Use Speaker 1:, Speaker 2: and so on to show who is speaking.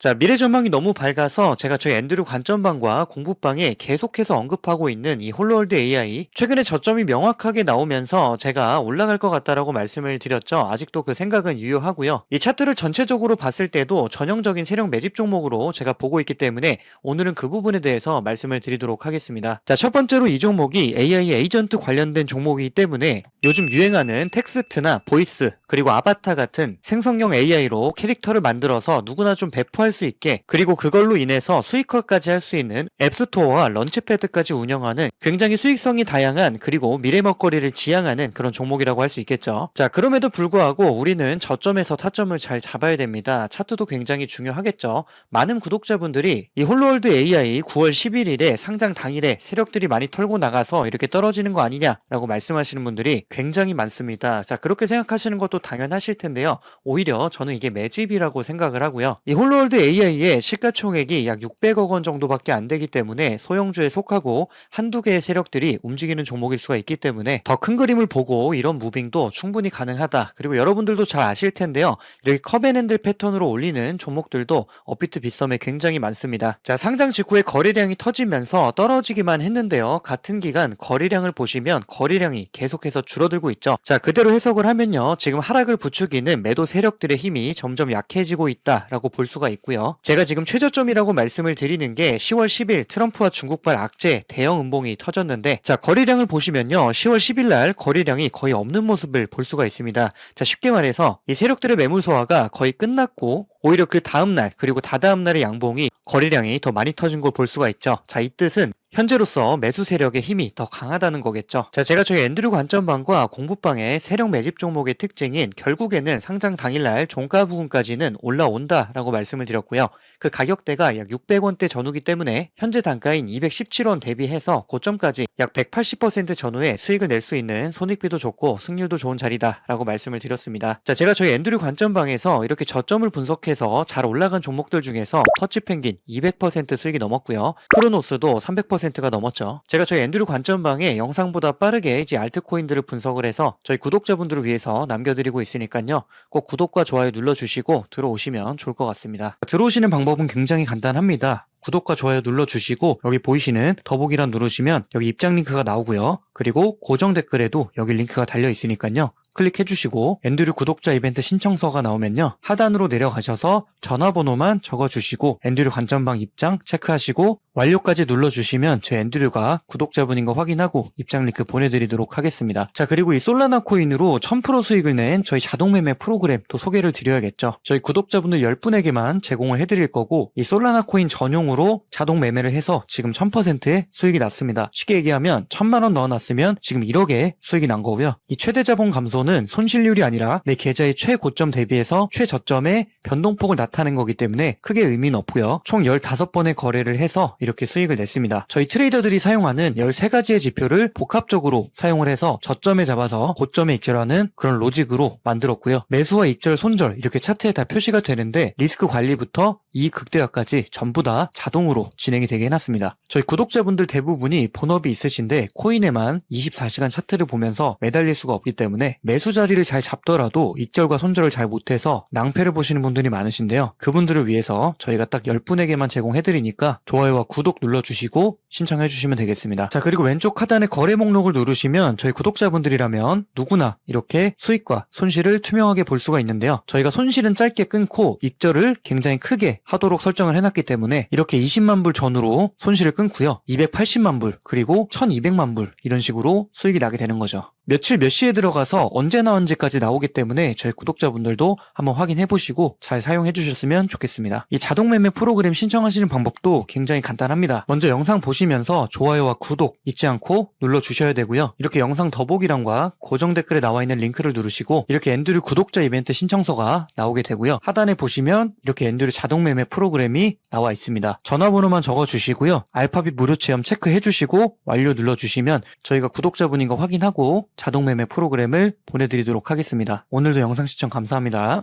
Speaker 1: 자, 미래 전망이 너무 밝아서 제가 저희 앤드류 관전방과 공부방에 계속해서 언급하고 있는 이 홀로월드 AI. 최근에 저점이 명확하게 나오면서 제가 올라갈 것 같다라고 말씀을 드렸죠. 아직도 그 생각은 유효하고요. 이 차트를 전체적으로 봤을 때도 전형적인 세력 매집 종목으로 제가 보고 있기 때문에 오늘은 그 부분에 대해서 말씀을 드리도록 하겠습니다. 자, 첫 번째로 이 종목이 AI 에이전트 관련된 종목이기 때문에 요즘 유행하는 텍스트나 보이스 그리고 아바타 같은 생성형 AI로 캐릭터를 만들어서 누구나 좀 배포할 수 있게 그리고 그걸로 인해서 수익화까지 할 수 있는 앱스토어와 런치패드까지 운영하는 굉장히 수익성이 다양한 그리고 미래 먹거리를 지향하는 그런 종목이라고 할 수 있겠죠. 자, 그럼에도 불구하고 우리는 저점에서 타점을 잘 잡아야 됩니다. 차트도 굉장히 중요하겠죠. 많은 구독자분들이 이 홀로월드 AI 9월 11일에 상장 당일에 세력들이 많이 털고 나가서 이렇게 떨어지는 거 아니냐라고 말씀하시는 분들이 굉장히 많습니다. 자, 그렇게 생각하시는 것도 당연하실 텐데요. 오히려 저는 이게 매집이라고 생각을 하고요. 이 홀로월드 AI의 시가총액이 약 600억 원 정도밖에 안 되기 때문에 소형주에 속하고 한두 개의 세력들이 움직이는 종목일 수가 있기 때문에 더 큰 그림을 보고 이런 무빙도 충분히 가능하다. 그리고 여러분들도 잘 아실 텐데요. 이렇게 컵앤핸들 패턴으로 올리는 종목들도 업비트 빗썸에 굉장히 많습니다. 자, 상장 직후에 거래량이 터지면서 떨어지기만 했는데요. 같은 기간 거래량을 보시면 거래량이 계속해서 줄어들고 있죠. 자, 그대로 해석을 하면요. 지금 하락을 부추기는 매도 세력들의 힘이 점점 약해지고 있다라고 볼 수가 있고요. 제가 지금 최저점이라고 말씀을 드리는 게 10월 10일 트럼프와 중국발 악재 대형 음봉이 터졌는데 자, 거래량을 보시면요. 10월 10일 날 거래량이 거의 없는 모습을 볼 수가 있습니다. 자, 쉽게 말해서 이 세력들의 매물 소화가 거의 끝났고 오히려 그 다음 날 그리고 다다음 날의 양봉이 거래량이 더 많이 터진 걸 볼 수가 있죠. 자, 이 뜻은 현재로서 매수 세력의 힘이 더 강하다는 거겠죠. 자, 제가 저희 앤드류 관전방과 공부방의 세력 매집 종목의 특징인 결국에는 상장 당일날 종가 부분까지는 올라온다라고 말씀을 드렸고요. 그 가격대가 약 600원대 전후기 때문에 현재 단가인 217원 대비해서 고점까지 약 180% 전후에 수익을 낼 수 있는 손익비도 좋고 승률도 좋은 자리다라고 말씀을 드렸습니다. 자, 제가 저희 앤드류 관전방에서 이렇게 저점을 분석해서 잘 올라간 종목들 중에서 터치 펭귄 200% 수익이 넘었고요. 크로노스도 300%가 넘었죠. 제가 저희 앤드류 관전방에 영상보다 빠르게 이제 알트코인들을 분석을 해서 저희 구독자분들을 위해서 남겨드리고 있으니까요. 꼭 구독과 좋아요 눌러주시고 들어오시면 좋을 것 같습니다. 들어오시는 방법은 굉장히 간단합니다. 구독과 좋아요 눌러주시고 여기 보이시는 더보기란 누르시면 여기 입장 링크가 나오고요. 그리고 고정 댓글에도 여기 링크가 달려 있으니까요. 클릭해 주시고 앤드류 구독자 이벤트 신청서가 나오면요. 하단으로 내려가셔서 전화번호만 적어 주시고 앤드류 관전방 입장 체크하시고 완료까지 눌러주시면 제 앤드류가 구독자분인 거 확인하고 입장 링크 보내드리도록 하겠습니다. 자 그리고 이 솔라나 코인으로 1000% 수익을 낸 저희 자동매매 프로그램 또 소개를 드려야겠죠. 저희 구독자분들 10분에게만 제공을 해드릴 거고 이 솔라나 코인 전용으로 자동 매매를 해서 지금 1000%의 수익이 났습니다. 쉽게 얘기하면 1000만원 넣어놨으면 지금 1억의 수익이 난 거고요. 이 최대 자본 감소는 손실률이 아니라 내 계좌의 최고점 대비해서 최저점의 변동폭을 나타낸 거기 때문에 크게 의미는 없고요. 총 15번의 거래를 해서 이렇게 수익을 냈습니다. 저희 트레이더들이 사용하는 13가지의 지표를 복합적으로 사용을 해서 저점에 잡아서 고점에 익절하는 그런 로직으로 만들었고요. 매수와 익절, 손절 이렇게 차트에 다 표시가 되는데 리스크 관리부터 이익 극대화까지 전부 다 자동으로 진행이 되게 해놨습니다. 저희 구독자분들 대부분이 본업이 있으신데 코인에만 24시간 차트를 보면서 매달릴 수가 없기 때문에 매수 자리를 잘 잡더라도 익절과 손절을 잘 못해서 낭패를 보시는 분들이 많으신데요. 그분들을 위해서 저희가 딱 10분에게만 제공해드리니까 좋아요와 구독 눌러주시고 신청해주시면 되겠습니다. 자 그리고 왼쪽 하단에 거래 목록을 누르시면 저희 구독자분들이라면 누구나 이렇게 수익과 손실을 투명하게 볼 수가 있는데요. 저희가 손실은 짧게 끊고 익절을 굉장히 크게 하도록 설정을 해놨기 때문에 이렇게 20만 불 전후로 손실을 끊고요. 280만 불 그리고 1200만 불 이런 식으로 수익이 나게 되는 거죠. 며칠 몇 시에 들어가서 언제 나온지까지 나오기 때문에 저희 구독자분들도 한번 확인해 보시고 잘 사용해 주셨으면 좋겠습니다. 이 자동 매매 프로그램 신청하시는 방법도 굉장히 간단합니다. 먼저 영상 보시면서 좋아요와 구독 잊지 않고 눌러 주셔야 되고요. 이렇게 영상 더보기란과 고정 댓글에 나와 있는 링크를 누르시고 이렇게 앤드류 구독자 이벤트 신청서가 나오게 되고요. 하단에 보시면 이렇게 앤드류 자동 매매 프로그램이 나와 있습니다. 전화번호만 적어 주시고요. 알파빗 무료 체험 체크해 주시고 완료 눌러 주시면 저희가 구독자분인 거 확인하고 자동 매매 프로그램을 보내드리도록 하겠습니다. 오늘도 영상 시청 감사합니다.